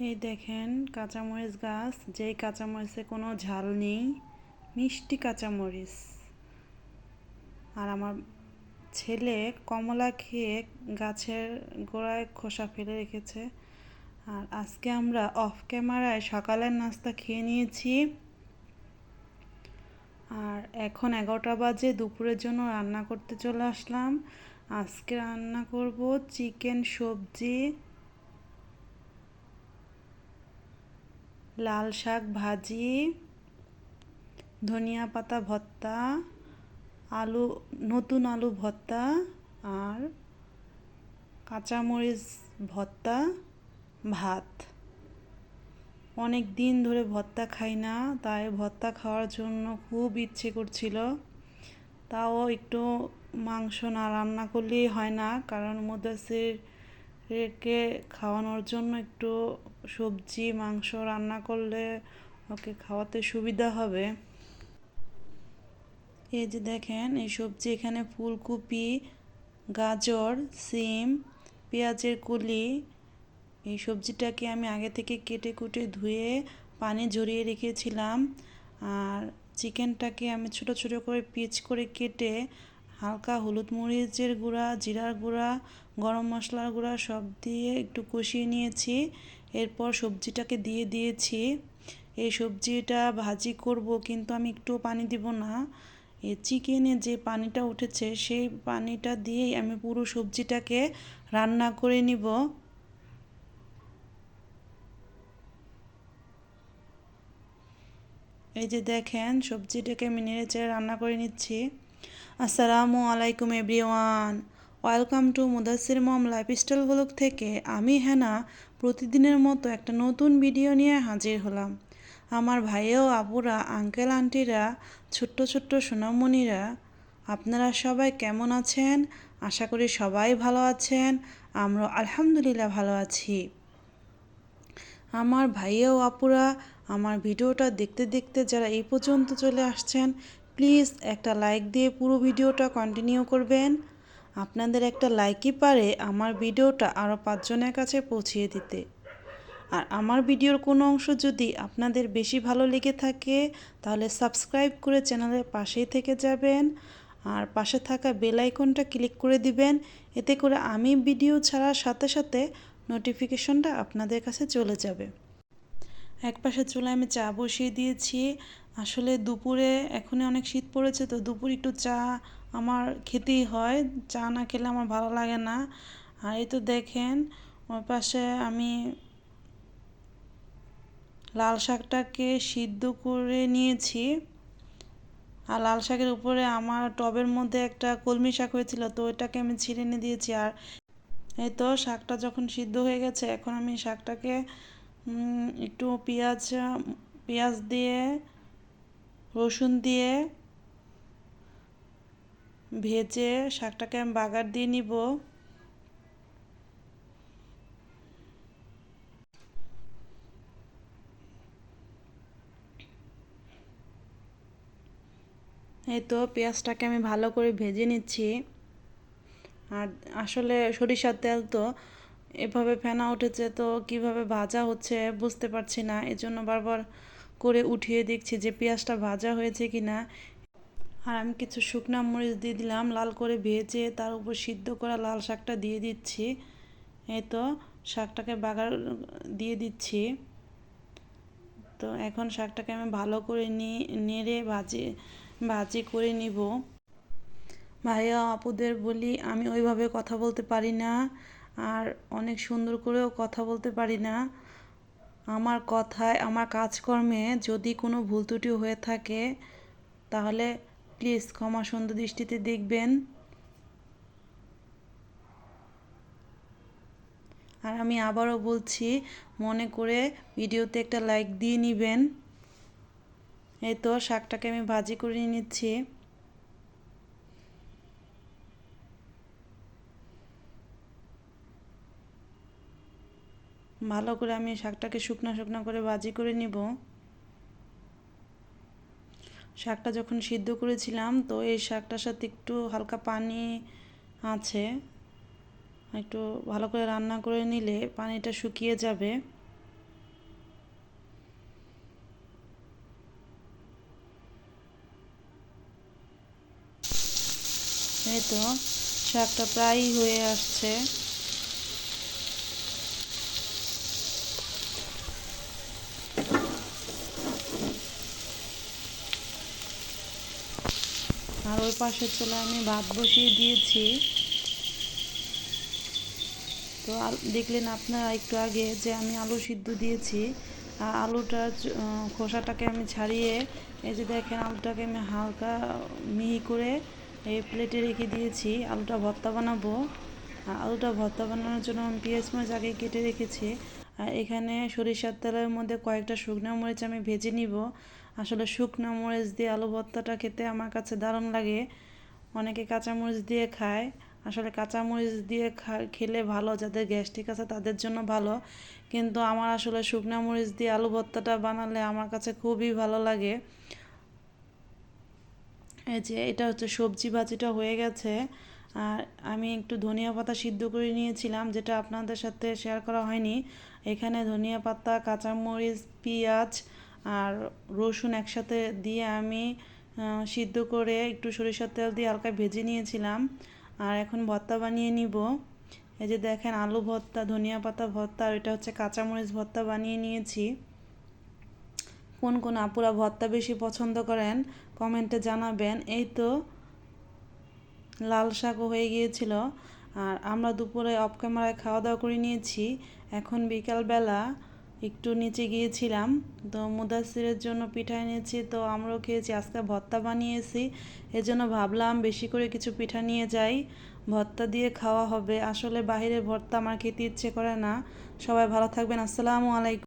এই দেখেন কাঁচামরিচ গাছ, যেই কাঁচামরিচে কোনো ঝাল নেই, মিষ্টি কাঁচামরিচ। আর আমার ছেলে কমলা খেয়ে গাছের গোড়ায় খোসা ফেলে রেখেছে। আর আজকে আমরা অফ ক্যামেরায় সকালের নাস্তা খেয়ে নিয়েছি। আর এখন এগারোটা বাজে, দুপুরের জন্য রান্না করতে চলে আসলাম। আজকে রান্না করব চিকেন সবজি লাল শাক ভাজি, ধনিয়া পাতা ভর্তা, আলু, নতুন আলু ভর্তা আর কাঁচামরিচ ভর্তা, ভাত। অনেক দিন ধরে ভর্তা খাই না, তাই ভর্তা খাওয়ার জন্য খুব ইচ্ছে করছিল। তাও একটু মাংস না রান্না করলেই হয় না, কারণ মুদাসির রেখে খাওয়ানোর জন্য একটু সবজি, মাংস রান্না করলে ওকে খাওয়াতে সুবিধা হবে। এই যে দেখেন, এই সবজি এখানে ফুলকপি, গাজর, সিম, পেঁয়াজের কুলি। এই সবজিটাকে আমি আগে থেকে কেটে কুটে ধুয়ে পানি ঝরিয়ে রেখেছিলাম। আর চিকেনটাকে আমি ছোট ছোট করে পিচ করে কেটে হালকা হলুদ মরিচের গুঁড়া, জিরার গুঁড়া, গরম মশলার গুঁড়া সব দিয়ে একটু কষিয়ে নিয়েছি। এরপর সবজিটাকে দিয়ে দিয়েছি। এই সবজিটা ভাজি করব, কিন্তু আমি একটু পানি দিব না। এই চিকেনে যে পানিটা উঠেছে, সেই পানিটা দিয়েই আমি পুরো সবজিটাকে রান্না করে নিব। এই যে দেখেন, সবজিটাকে আমি নেড়ে চেড়ে রান্না করে নিচ্ছি। আসসালামু আলাইকুম everyone. Welcome to Mudassir mom lifestyle blog থেকে আমি হেনা। প্রতিদিনের মতো একটা নতুন ভিডিও নিয়ে হাজির হলাম। আমার ভাইও, আপুরা, আঙ্কেল, আন্টিরা, ছোট্ট ছোট্ট সোনামণিরা, আপনারা সবাই কেমন আছেন? আশা করি সবাই ভালো আছেন। আমরা আলহামদুলিল্লাহ ভালো আছি। আমার ভাইয়া ও আপুরা, আমার ভিডিওটা দেখতে দেখতে যারা এই পর্যন্ত চলে আসছেন প্লিজ একটা লাইক দিয়ে পুরো ভিডিওটা কন্টিনিউ করবেন। আপনাদের একটা লাইকই পারে আমার ভিডিওটা আরও পাঁচজনের কাছে পৌঁছিয়ে দিতে। আর আমার ভিডিওর কোনো অংশ যদি আপনাদের বেশি ভালো লেগে থাকে, তাহলে সাবস্ক্রাইব করে চ্যানেলের পাশেই থেকে যাবেন। আর পাশে থাকা বেল আইকনটা ক্লিক করে দিবেন। এতে করে আমি ভিডিও ছাড়ার সাথে সাথে নোটিফিকেশনটা আপনাদের কাছে চলে যাবে। এক পাশে চুলায় আমি চা বসিয়ে দিয়েছি। আসলে দুপুরে এখনই অনেক শীত পড়েছে, তো দুপুর একটু চা আমার খেতেই হয়। চা না খেলে আমার ভালো লাগে না। আর এই তো দেখেন ওর পাশে আমি লাল শাকটাকে সিদ্ধ করে নিয়েছি। আর লাল শাকের উপরে আমার টবের মধ্যে একটা কলমি শাক হয়েছিল, তো ওইটাকে আমি ছিঁড়ে নিয়ে দিয়েছি। আর এই তো শাকটা যখন সিদ্ধ হয়ে গেছে, এখন আমি শাকটাকে একটু পেঁয়াজ পেঁয়াজ দিয়ে রসুন দিয়ে ভেজে শাকটাকে আমি বাগার দিয়ে নিব। এই তো পেঁয়াজটাকে আমি ভালো করে ভেজে নিচ্ছি। আর আসলে সরিষার তেল তো এভাবে ফেনা উঠেছে তো কীভাবে ভাজা হচ্ছে বুঝতে পারছি না, এজন্য বারবার করে উঠিয়ে দেখছি যে পেঁয়াজটা ভাজা হয়েছে কি না। আর আমি কিছু শুকনা মরিচ দিয়ে দিলাম, লাল করে ভেজে তার উপর সিদ্ধ করা লাল শাকটা দিয়ে দিচ্ছি। এই তো শাকটাকে বাগার দিয়ে দিচ্ছি। তো এখন শাকটাকে আমি ভালো করে নেড়ে ভাজি ভাজি করে নিব। ভাইয়া, আপুদের বলি, আমি ওইভাবে কথা বলতে পারি না, আর অনেক সুন্দর করেও কথা বলতে পারি না। আমার কথায়, আমার কাজকর্মে যদি কোনো ভুল ত্রুটি হয়ে থাকে, তাহলে প্লিজ ক্ষমা সুন্দর দৃষ্টিতে দেখবেন। আর আমি আবারও বলছি, মনে করে ভিডিওতে একটা লাইক দিয়ে নেবেন। এই তো শাকটাকে আমি ভাজি করে নিচ্ছি। ভালো করে আমি শাকটাকে শুকনো শুকনো করে বাজি করে নিব। শাকটা যখন সিদ্ধ করেছিলাম, তো এই শাকটার সাথে একটু হালকা পানি আছে। একটু ভালো করে রান্না করে নিলে পানিটা শুকিয়ে যাবে। এই তো, শাকটা প্রায় হয়ে আসছে। আর ওই পাশের চুলায় আমি ভাত বসিয়ে দিয়েছি। তো দেখলেন আপনারা একটু আগে যে আমি আলু সিদ্ধ দিয়েছি। আর আলুটার খোসাটাকে আমি ছাড়িয়ে এই যে দেখেন আলুটাকে আমি হালকা মিহি করে এই প্লেটে রেখে দিয়েছি। আলুটা ভর্তা বানাবো। আর আলুটা ভর্তা বানানোর জন্য আমি পেঁয়াজ মরিচ আগে কেটে রেখেছি। আর এখানে সরিষার তেলের মধ্যে কয়েকটা শুকনো মরিচ আমি ভেজে নিব। আসলে শুকনো মরিচ দিয়ে আলু ভর্তাটা খেতে আমার কাছে দারুণ লাগে। অনেকে কাঁচামরিচ দিয়ে খায়। আসলে কাঁচামরিচ দিয়ে খেলে ভালো, যাদের গ্যাস্ট্রিক আছে তাদের জন্য ভালো। কিন্তু আমার আসলে শুকনো মরিচ দিয়ে আলু ভর্তাটা বানালে আমার কাছে খুবই ভালো লাগে। এই যে এটা হচ্ছে সবজি ভাজিটা হয়ে গেছে। আর আমি একটু ধনিয়া পাতা সিদ্ধ করে নিয়েছিলাম, যেটা আপনাদের সাথে শেয়ার করা হয়নি। এখানে ধনিয়া পাতা, কাঁচামরিচ, পেঁয়াজ আর রসুন একসাথে দিয়ে আমি সিদ্ধ করে একটু সরিষার তেল দিয়ে হালকা ভেজে নিয়েছিলাম। আর এখন ভর্তা বানিয়ে নিব। এই যে দেখেন আলু ভর্তা, ধনিয়া পাতা ভর্তা আর এটা হচ্ছে কাঁচামরিচ ভর্তা বানিয়ে নিয়েছি। কোন কোন আপুরা ভর্তা বেশি পছন্দ করেন কমেন্টে জানাবেন। এই তো লাল শাকও হয়ে গিয়েছিল। আর আমরা দুপুরে অফ ক্যামেরায় খাওয়া দাওয়া করে নিয়েছি। এখন বিকালবেলা একটু নিচে গিয়েছিলাম, তো মুদাসিরের জন্য পিঠা এনেছি, তো আমরাও খেয়েছি, আজকে ভর্তা বানিয়েছি, এজন্য ভাবলাম বেশি করে কিছু পিঠা নিয়ে যাই, ভর্তা দিয়ে খাওয়া হবে, আসলে বাইরের ভর্তা আমার খেতে ইচ্ছে করে না, সবাই ভালো থাকবেন, আসসালামু আলাইকুম।